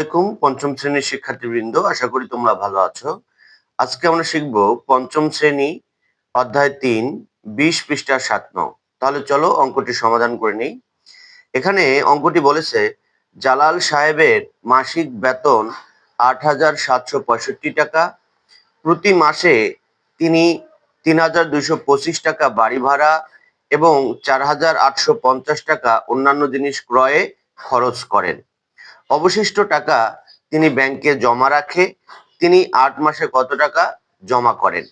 আলাইকুম, পঞ্চম শ্রেণির শিক্ষার্থীবৃন্দ, আশা করি তোমরা ভালো আছো। আজকে আমরা শিখব পঞ্চম শ্রেণি, অধ্যায় তিন, বিশ পৃষ্ঠার সাত নং। তাহলে চলো অঙ্কটি সমাধান করে নেই। এখানে অঙ্কটি বলেছে, জালাল সাহেবের মাসিক বেতন আট হাজার সাতশো পঁয়ষট্টি টাকা। প্রতি মাসে তিনি তিন হাজার দুইশো পঁচিশ টাকা বাড়ি ভাড়া এবং চার হাজার আটশো পঞ্চাশ টাকা অন্যান্য জিনিস ক্রয়ে খরচ করেন। অবশিষ্ট টাকা তিনি ব্যাংকে জমা রাখে। তিনি আট মাসে কত টাকা জমা করেন?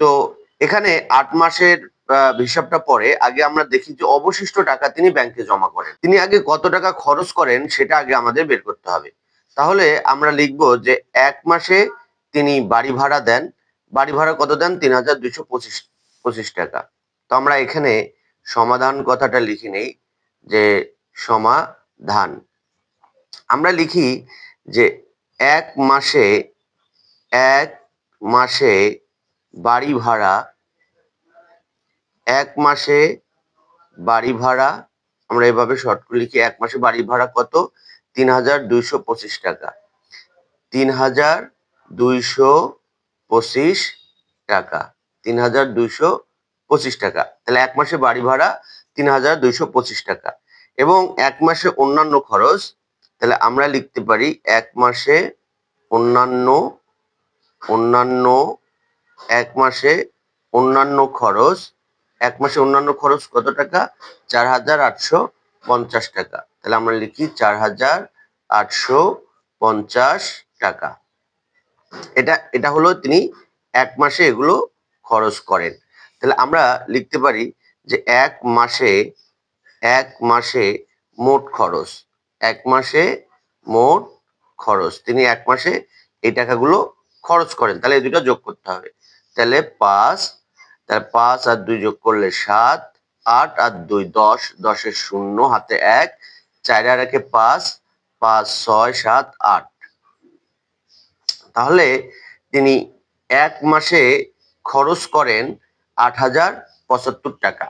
তো এখানে আট মাসের হিসাবটা পরে আগে আমরা দেখি যে অবশিষ্ট টাকা তিনি ব্যাংকে জমা করেন। তিনি আগে কত টাকা খরচ করেন সেটা আগে আমাদের বের করতে হবে। তাহলে আমরা লিখব যে এক মাসে তিনি বাড়ি ভাড়া দেন। বাড়ি ভাড়া কত দেন? তিন হাজার দুইশো পঁচিশ পঁচিশ টাকা। তো আমরা এখানে সমাধান কথাটা লিখি নেই যে সমাধান। আমরা লিখি যে এক মাসে এক মাসে বাড়ি ভাড়া, এক মাসে বাড়ি ভাড়া, আমরা এভাবে শর্ট করে লিখি, এক মাসে বাড়ি ভাড়া কত? তিন হাজার দুইশো পঁচিশ টাকা। তিন হাজার দুইশো পঁচিশ টাকা। তিন হাজার দুইশো পঁচিশ টাকা। তাহলে এক মাসে বাড়ি ভাড়া তিন হাজার দুইশো পঁচিশ টাকা। এবং এক মাসে অন্যান্য খরচ তাহলে আমরা লিখতে পারি এক মাসে অন্যান্য অন্যান্য, এক মাসে অন্যান্য খরচ, এক মাসে অন্যান্য খরচ কত টাকা? চার হাজার আটশো পঞ্চাশ টাকা। তাহলে আমরা লিখি চার হাজার আটশো পঞ্চাশ টাকা। এটা এটা হলো তিনি এক মাসে এগুলো খরচ করেন। তাহলে আমরা লিখতে পারি যে এক মাসে এক মাসে মোট খরচ। এক মাসে মোট খরচ। তিনি এক মাসে এই টাকাগুলো খরচ করেন। তাহলে এই দুটো যোগ করতে হবে। তাহলে পাঁচ তাহলে পাঁচ আর দুই যোগ করলে সাত, আট আর দুই দশ, দশের শূন্য, হাতে এক, চার আর একে পাঁচ পাঁচ, ছয়, সাত, আট। তাহলে তিনি এক মাসে খরচ করেন আট হাজার পঁচাত্তর টাকা।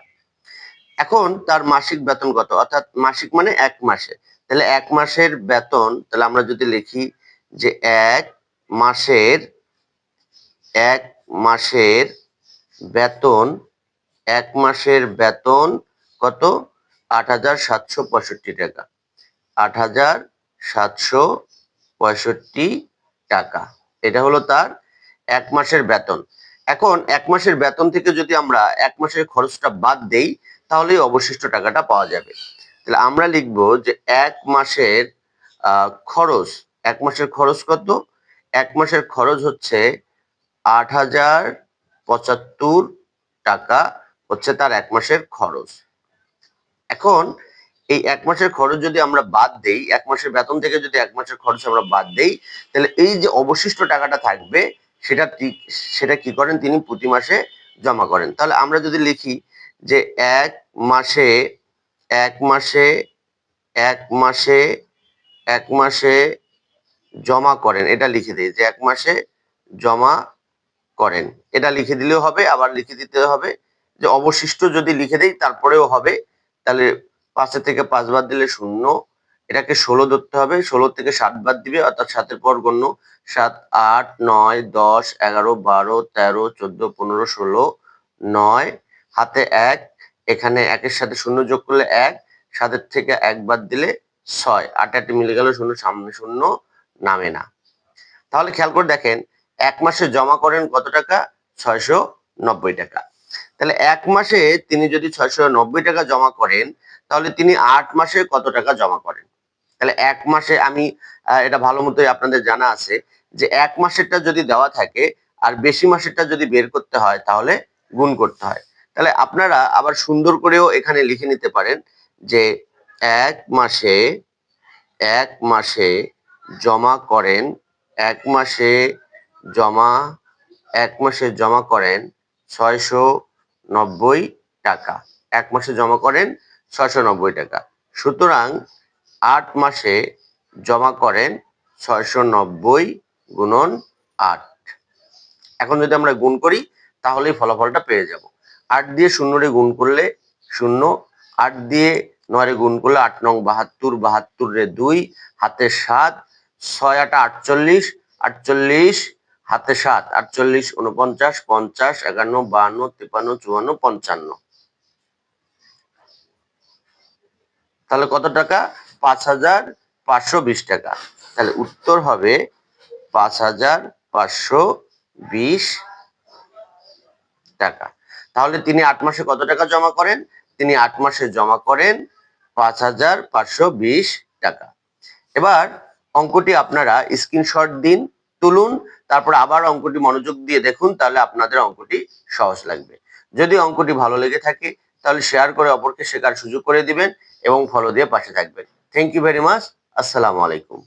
এখন তার মাসিক বেতন কত? অর্থাৎ মাসিক মানে এক মাসে। তাহলে এক মাসের বেতন, তাহলে আমরা যদি লিখি যে এক মাসের এক মাসের বেতন, এক মাসের বেতন কত? আট হাজার সাতশো পঁয়ষট্টি টাকা। আট হাজার সাতশো পঁয়ষট্টি টাকা। এটা হলো তার এক মাসের বেতন। এখন এক মাসের বেতন থেকে যদি আমরা এক মাসের খরচটা বাদ দেই, তাহলেই অবশিষ্ট টাকাটা পাওয়া যাবে। তাহলে আমরা লিখব যে এক মাসের খরচ, এক মাসের খরচ কত? এক মাসের খরচ হচ্ছে আট হাজার পঁচাত্তর টাকা হচ্ছে তার এক মাসের খরচ। এখন এই এক মাসের খরচ যদি আমরা বাদ দেই, এক মাসের বেতন থেকে যদি এক মাসের খরচ আমরা বাদ দেই, তাহলে এই যে অবশিষ্ট টাকাটা থাকবে, সেটা সেটা কি করেন? তিনি প্রতি মাসে জমা করেন। তাহলে আমরা যদি লিখি যে এক মাসে এক মাসে এক মাসে এক মাসে জমা করেন। এটা লিখে দিই যে এক মাসে জমা করেন। এটা লিখে দিলেও হবে, আবার লিখে দিতে হবে। যে অবশিষ্ট যদি লিখে দেই, তারপরেও হবে। তাহলে পাঁচের থেকে পাঁচ বাদ দিলে শূন্য। এটাকে ষোলো ধরতে হবে। ষোলো থেকে সাত বাদ দিবে, অর্থাৎ সাতের পর গণ্য। সাত, আট, নয়, দশ, এগারো, বারো, তেরো, চোদ্দ, পনেরো, ষোলো, নয়, হাতে এক এখানে একের সাথে শূন্য যোগ করলে এক, সাতের থেকে এক বাদ দিলে ছয়। আট আটে মিলে গেল শূন্য, সামনে শূন্য নামে না। তাহলে খেয়াল করে দেখেন, এক মাসে জমা করেন কত টাকা? ছয়শো নব্বই টাকা। তাহলে এক মাসে তিনি যদি ছয়শো নব্বই টাকা জমা করেন, তাহলে তিনি আট মাসে কত টাকা জমা করেন? তাহলে এক মাসে আমি এটা ভালো মতোই আপনাদের জানা আছে যে এক মাসেরটা যদি দেওয়া থাকে, আর বেশি মাসেরটা যদি বের করতে হয়, তাহলে গুণ করতে হয়। তাহলে আপনারা আবার সুন্দর করেও এখানে লিখে নিতে পারেন যে এক মাসে এক মাসে জমা করেন, এক মাসে জমা, এক মাসে জমা করেন ছয়শো নব্বই টাকা। এক মাসে জমা করেন ছয়শো নব্বই টাকা। সুতরাং আট মাসে জমা করেন ছয়শো নব্বই গুণন আট। এখন যদি আমরা গুণ করি, তাহলেই ফলাফলটা পেয়ে যাব। আট দিয়ে শূন্যরে গুণ করলে শূন্য, আট দিয়ে নয়রে গুণ করলে আট নং বাহাত্তর বাহাত্তর রে দুই, হাতে সাত, ছয় আটা আটচল্লিশ আটচল্লিশ, হাতে সাত আটচল্লিশ উনপঞ্চাশ পঞ্চাশ, একান্ন, বাহান্ন, তিপ্পান্ন, চুয়ান্ন, পঞ্চান্ন। তাহলে কত টাকা? পাঁচ হাজার পাঁচশো বিশ টাকা। তাহলে উত্তর হবে পাঁচ হাজার পাঁচশো বিশ টাকা। তাহলে তিনি আট মাসে কত টাকা জমা করেন? তিনি আট মাসে জমা করেন পাঁচ হাজার পাঁচশো বিশ টাকা। এবার অঙ্কটি আপনারা স্ক্রিনশট দিন, তুলুন, তারপর আবার অঙ্কটি মনোযোগ দিয়ে দেখুন, তাহলে আপনাদের অঙ্কটি সহজ লাগবে। যদি অঙ্কটি ভালো লেগে থাকে, তাহলে শেয়ার করে অপরকে শেখার সুযোগ করে দিবেন এবং ফলো দিয়ে পাশে থাকবেন। থ্যাংক ইউ ভেরি মাচ আসসালামু আলাইকুম।